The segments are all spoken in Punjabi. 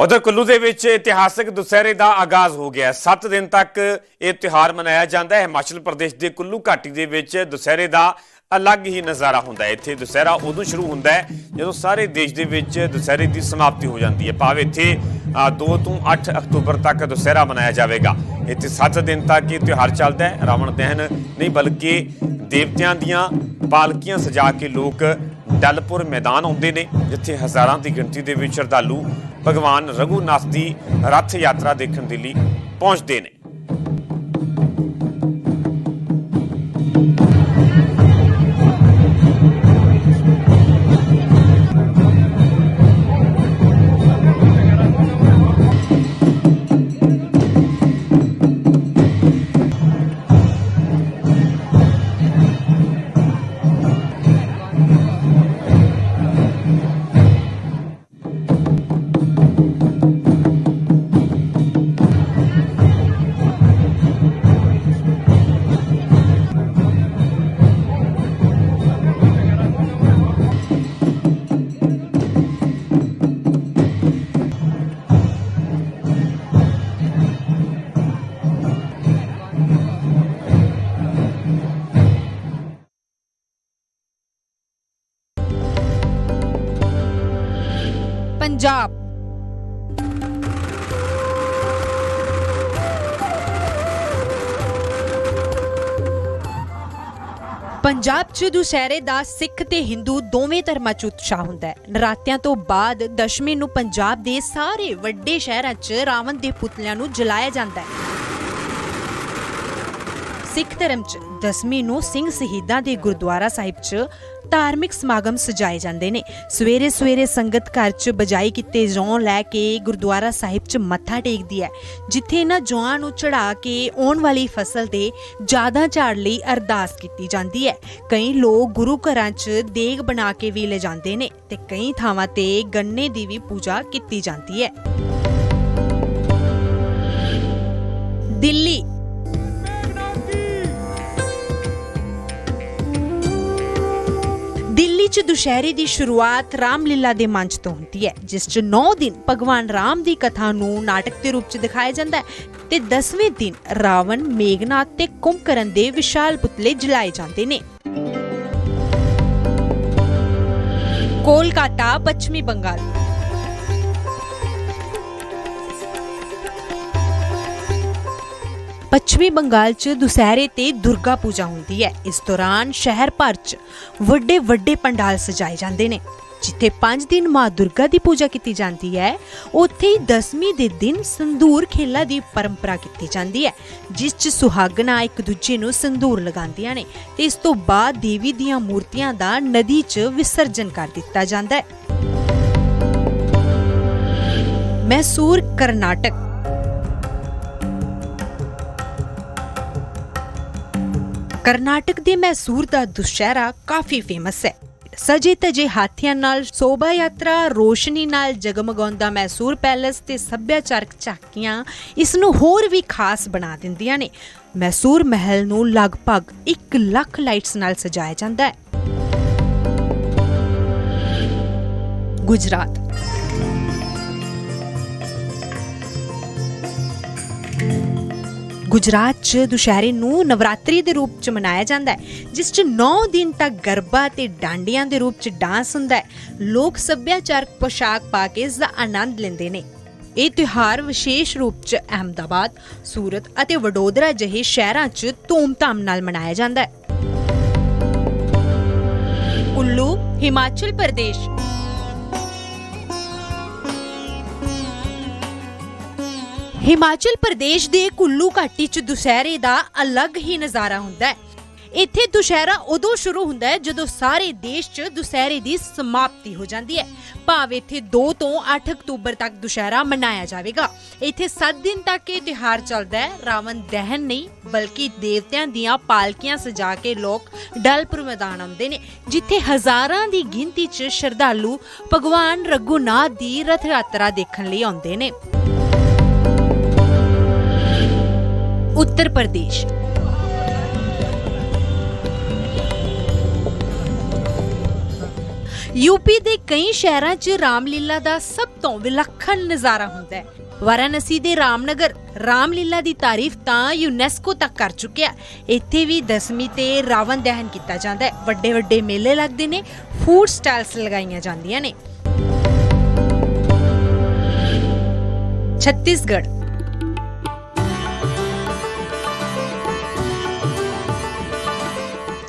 ਉਧਰ ਕੁੱਲੂ ਦੇ ਵਿੱਚ ਇਤਿਹਾਸਕ ਦੁਸਹਿਰੇ ਦਾ ਆਗਾਜ਼ ਹੋ ਗਿਆ 7 ਦਿਨ ਤੱਕ ਇਹ ਤਿਉਹਾਰ ਮਨਾਇਆ ਜਾਂਦਾ ਹੈ। ਹਿਮਾਚਲ ਪ੍ਰਦੇਸ਼ ਦੇ ਕੁੱਲੂ ਘਾਟੀ ਦੇ ਵਿੱਚ ਦੁਸਹਿਰੇ ਦਾ ਅਲੱਗ ਹੀ ਨਜ਼ਾਰਾ ਹੁੰਦਾ ਹੈ। ਇੱਥੇ ਦੁਸਹਿਰਾ ਉਦੋਂ ਸ਼ੁਰੂ ਹੁੰਦਾ ਹੈ ਜਦੋਂ ਸਾਰੇ ਦੇਸ਼ ਦੇ ਵਿੱਚ ਦੁਸਹਿਰੇ ਦੀ ਸਮਾਪਤੀ ਹੋ ਜਾਂਦੀ ਹੈ। ਭਾਵੇਂ ਇੱਥੇ 2 ਤੋਂ 8 ਅਕਤੂਬਰ ਤੱਕ ਦੁਸਹਿਰਾ ਮਨਾਇਆ ਜਾਵੇਗਾ। ਇੱਥੇ 7 ਦਿਨ ਤੱਕ ਇਹ ਤਿਉਹਾਰ ਚੱਲਦਾ ਹੈ। ਰਾਵਣ ਦਹਨ ਨਹੀਂ, ਬਲਕਿ ਦੇਵਤਿਆਂ ਦੀਆਂ ਪਾਲਕੀਆਂ ਸਜਾ ਕੇ ਲੋਕ ਡਲਪੁਰ ਮੈਦਾਨ ਆਉਂਦੇ ਨੇ, ਜਿੱਥੇ ਹਜ਼ਾਰਾਂ ਦੀ ਗਿਣਤੀ ਦੇ ਵਿੱਚ ਸ਼ਰਧਾਲੂ ਭਗਵਾਨ ਰਘੂਨਾਥ ਦੀ ਰੱਥ ਯਾਤਰਾ ਦੇਖਣ ਦੇ ਲਈ ਪਹੁੰਚਦੇ ਨੇ। ਪੰਜਾਬ। ਪੰਜਾਬ 'ਚ ਦੁਸਹਿਰੇ ਦਾ ਸਿੱਖ ਤੇ ਹਿੰਦੂ ਦੋਵੇਂ ਧਰਮਾਂ 'ਚ ਉਤਸ਼ਾਹ ਹੁੰਦਾ ਹੈ। ਨਰਾਤਿਆਂ ਤੋਂ ਬਾਅਦ ਦਸ਼ਮੀ ਨੂੰ ਪੰਜਾਬ ਦੇ ਸਾਰੇ ਵੱਡੇ ਸ਼ਹਿਰਾਂ 'ਚ ਰਾਵਣ ਦੇ ਪੁਤਲਿਆਂ ਨੂੰ ਜਲਾਇਆ ਜਾਂਦਾ ਹੈ। ਸਿੱਖ ਧਰਮ 'ਚ ਦਸਵੀਂ ਨੂੰ ਸਿੰਘ ਸ਼ਹੀਦਾਂ ਦੇ ਗੁਰਦੁਆਰਾ ਸਾਹਿਬ 'ਚ ਧਾਰਮਿਕ ਸਮਾਗਮ ਸਜਾਏ ਜਾਂਦੇ ਨੇ। ਸਵੇਰੇ ਸਵੇਰੇ ਸੰਗਤ ਘਰ 'ਚ ਬਜਾਈ ਕੀਤੇ ਜੌਂ ਲੈ ਕੇ ਗੁਰਦੁਆਰਾ ਸਾਹਿਬ 'ਚ ਮੱਥਾ ਟੇਕਦੀ ਹੈ, ਜਿੱਥੇ ਇਹਨਾਂ ਜੌਆਂ ਨੂੰ ਚੜਾ ਕੇ ਆਉਣ ਵਾਲੀ ਫਸਲ ਦੇ ਜ਼ਿਆਦਾ ਝਾੜ ਲਈ ਅਰਦਾਸ ਕੀਤੀ ਜਾਂਦੀ ਹੈ। ਕਈ ਲੋਕ ਗੁਰੂ ਘਰਾਂ 'ਚ ਦੇਗ ਬਣਾ ਕੇ ਵੀ ਲੈ ਜਾਂਦੇ ਨੇ ਤੇ ਕਈ ਥਾਵਾਂ ਤੇ ਗੰਨੇ ਦੀ ਵੀ ਪੂਜਾ ਕੀਤੀ ਜਾਂਦੀ ਹੈ। ਦਿੱਲੀ 'ਚ ਦੁਸ਼ਹਿਰੇ ਦੀ ਸ਼ੁਰੂਆਤ ਰਾਮਲੀਲਾ ਦੇ ਮੰਚ ਤੋਂ ਹੁੰਦੀ ਹੈ, ਜਿਸ 'ਚ 9 ਦਿਨ ਭਗਵਾਨ ਰਾਮ ਦੀ ਕਥਾ ਨੂੰ ਨਾਟਕ ਦੇ ਰੂਪ 'ਚ ਦਿਖਾਇਆ ਜਾਂਦਾ ਹੈ ਤੇ 10ਵੇਂ ਦਿਨ ਰਾਵਣ, ਮੇਘਨਾਥ ਤੇ ਕੁੰਭਕਰਨ ਦੇ ਵਿਸ਼ਾਲ ਪੁਤਲੇ ਜਲਾਏ ਜਾਂਦੇ ਨੇ। ਕੋਲਕਾਤਾ, ਪੱਛਮੀ ਬੰਗਾਲ। ਪੱਛਮੀ ਬੰਗਾਲ 'ਚ ਦੁਸਹਿਰੇ ਤੇ ਦੁਰਗਾ ਪੂਜਾ ਹੁੰਦੀ ਹੈ। ਇਸ ਦੌਰਾਨ ਸ਼ਹਿਰ ਭਰ 'ਚ ਵੱਡੇ ਵੱਡੇ ਪੰਡਾਲ ਸਜਾਏ ਜਾਂਦੇ ਨੇ। ਜਿੱਥੇ 5 ਦਿਨ ਮਾਂ ਦੁਰਗਾ ਦੀ ਪੂਜਾ ਕੀਤੀ ਜਾਂਦੀ ਹੈ, ਉੱਥੇ ਹੀ 10ਵੀਂ ਦੇ ਦਿਨ ਸੰਧੂਰ ਖੇਲਾ ਦੀ ਪਰੰਪਰਾ ਕੀਤੀ ਜਾਂਦੀ ਹੈ, ਜਿਸ 'ਚ ਸੁਹਾਗਣਾ ਇੱਕ ਦੂਜੇ ਨੂੰ ਸੰਧੂਰ ਲਗਾਉਂਦੀਆਂ ਨੇ। ਤੇ ਇਸ ਤੋਂ ਬਾਅਦ ਦੇਵੀ ਦੀਆਂ ਮੂਰਤੀਆਂ ਦਾ ਨਦੀ 'ਚ ਵਿਸਰਜਨ ਕਰ ਦਿੱਤਾ ਜਾਂਦਾ ਹੈ। ਮੈਸੂਰ ਕਰਨਾਟਕ ਕਰਨਾਟਕ ਦੇ ਮੈਸੂਰ ਦਾ ਦੁਸ਼ਹਿਰਾ ਕਾਫੀ ਫੇਮਸ ਹੈ। ਸਜੇ ਤਜੇ ਹਾਥੀਆਂ ਨਾਲ ਸੋਭਾ ਯਾਤਰਾ ਰੋਸ਼ਨੀ ਨਾਲ ਜਗਮਗਾਉਂਦਾ ਮੈਸੂਰ ਪੈਲੇਸ ਤੇ ਸੱਭਿਆਚਾਰਕ ਝਾਕੀਆਂ ਇਸ ਨੂੰ ਹੋਰ ਵੀ ਖਾਸ ਬਣਾ ਦਿੰਦੀਆਂ ਨੇ। ਮੈਸੂਰ ਮਹਿਲ ਨੂੰ ਲਗਭਗ 1 ਲੱਖ ਲਾਈਟਸ ਨਾਲ ਸਜਾਇਆ ਜਾਂਦਾ ਹੈ। ਗੁਜਰਾਤ ਗੁਜਰਾਤ 'ਚ ਦੁਸ਼ਹਿਰੇ ਨੂੰ ਨਵਰਾਤਰੀ ਦੇ ਰੂਪ 'ਚ ਮਨਾਇਆ ਜਾਂਦਾ ਹੈ ਜਿਸ 'ਚ 9 ਦਿਨ ਤੱਕ ਗਰਬਾ ਤੇ ਡਾਂਡੀਆਂ ਦੇ ਰੂਪ 'ਚ ਡਾਂਸ ਹੁੰਦਾ ਹੈ। ਲੋਕ ਸੱਭਿਆਚਾਰਕ ਪੋਸ਼ਾਕ ਪਾ ਕੇ ਇਸ ਦਾ ਆਨੰਦ ਲੈਂਦੇ ਨੇ। ਇਹ ਤਿਉਹਾਰ ਵਿਸ਼ੇਸ਼ ਰੂਪ 'ਚ ਅਹਮਦਾਬਾਦ, ਸੂਰਤ ਅਤੇ ਵਡੋਦਰਾ ਜਿਹੇ ਸ਼ਹਿਰਾਂ 'ਚ ਧੂਮ-ਧਾਮ ਨਾਲ ਮਨਾਇਆ ਜਾਂਦਾ ਹੈ। ਕੁੱਲੂ ਹਿਮਾਚਲ ਪ੍ਰਦੇਸ਼ ਹਿਮਾਚਲ ਪ੍ਰਦੇਸ਼ ਦੇ ਕੁੱਲੂ ਘਾਟੀ 'ਚ ਦੁਸਹਿਰੇ ਦਾ ਅਲੱਗ ਹੀ ਨਜ਼ਾਰਾ ਹੁੰਦਾ ਹੈ। ਇੱਥੇ ਦੁਸ਼ਹਿਰਾ ਉਦੋਂ ਸ਼ੁਰੂ ਹੁੰਦਾ ਹੈ ਜਦੋਂ ਸਾਰੇ ਦੇਸ਼ 'ਚ ਦੁਸਹਿਰੇ ਦੀ ਸਮਾਪਤੀ ਹੋ ਜਾਂਦੀ ਹੈ। ਭਾਵ ਇੱਥੇ 2 ਤੋਂ 8 ਅਕਤੂਬਰ ਤੱਕ ਦੁਸ਼ਹਿਰਾ ਮਨਾਇਆ ਜਾਵੇਗਾ। ਇੱਥੇ 7 ਦਿਨ ਤੱਕ ਇਹ ਤਿਉਹਾਰ ਚੱਲਦਾ ਹੈ। ਰਾਵਣ ਦਹਨ ਨਹੀਂ, ਬਲਕਿ ਦੇਵਤਿਆਂ ਦੀਆਂ ਪਾਲਕੀਆਂ ਸਜਾ ਕੇ ਲੋਕ ਡਲਪੁਰ ਮੈਦਾਨ ਆਉਂਦੇ ਨੇ, ਜਿੱਥੇ ਹਜ਼ਾਰਾਂ ਦੀ ਗਿਣਤੀ 'ਚ ਸ਼ਰਧਾਲੂ ਭਗਵਾਨ ਰਘੁਨਾਥ ਦੀ ਰਥ ਯਾਤਰਾ ਦੇਖਣ ਲਈ ਆਉਂਦੇ ਨੇ। ਉੱਤਰ ਪ੍ਰਦੇਸ਼। ਯੂਪੀ ਦੇ ਕਈ ਸ਼ਹਿਰਾਂ 'ਚ ਰਾਮਲੀਲਾ ਦਾ ਸਭ ਤੋਂ ਵਿਲੱਖਣ ਨਜ਼ਾਰਾ ਹੁੰਦਾ ਹੈ। ਵਾਰਾਣਸੀ ਦੇ ਰਾਮਨਗਰ, ਰਾਮਲੀਲਾ ਦੀ ਤਾਰੀਫ ਤਾਂ ਯੂਨੈਸਕੋ ਤੱਕ ਕਰ ਚੁੱਕਿਆ ਇੱਥੇ ਵੀ ਦਸਵੀਂ ਤੇ ਰਾਵਣ ਦਹਨ ਕੀਤਾ ਜਾਂਦਾ ਹੈ। ਵੱਡੇ ਵੱਡੇ ਮੇਲੇ ਲੱਗਦੇ ਨੇ ਫੂਡ ਸਟਾਲਸ ਲਗਾਈਆਂ ਜਾਂਦੀਆਂ ਨੇ। ਛੱਤੀਸਗੜ੍ਹ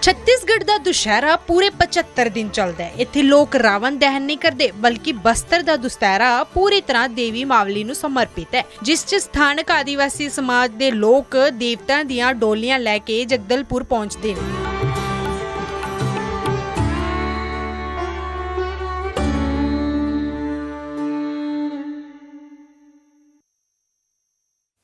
ਛੱਤੀਸਗੜ੍ਹ ਦਾ ਦੁਸ਼ਹਿਰਾ ਪੂਰੇ 75 ਦਿਨ ਚੱਲਦਾ ਹੈ ਇੱਥੇ ਲੋਕ ਰਾਵਣ ਦਹਨ ਨਹੀਂ ਕਰਦੇ ਬਲਕਿ ਬਸਤਰ ਦਾ ਦੁਸਹਿਰਾ ਪੂਰੀ ਤਰ੍ਹਾਂ ਦੇਵੀ ਮਾਵਲੀ ਨੂੰ ਸਮਰਪਿਤ ਹੈ ਜਿਸ 'ਚ ਸਥਾਨਕ ਆਦੀਵਾਸੀ ਸਮਾਜ ਦੇ ਲੋਕ ਦੇਵਤਾਂ ਦੀਆਂ ਡੋਲੀਆਂ ਲੈ ਕੇ ਜਗਦਲਪੁਰ ਪਹੁੰਚਦੇ ਨੇ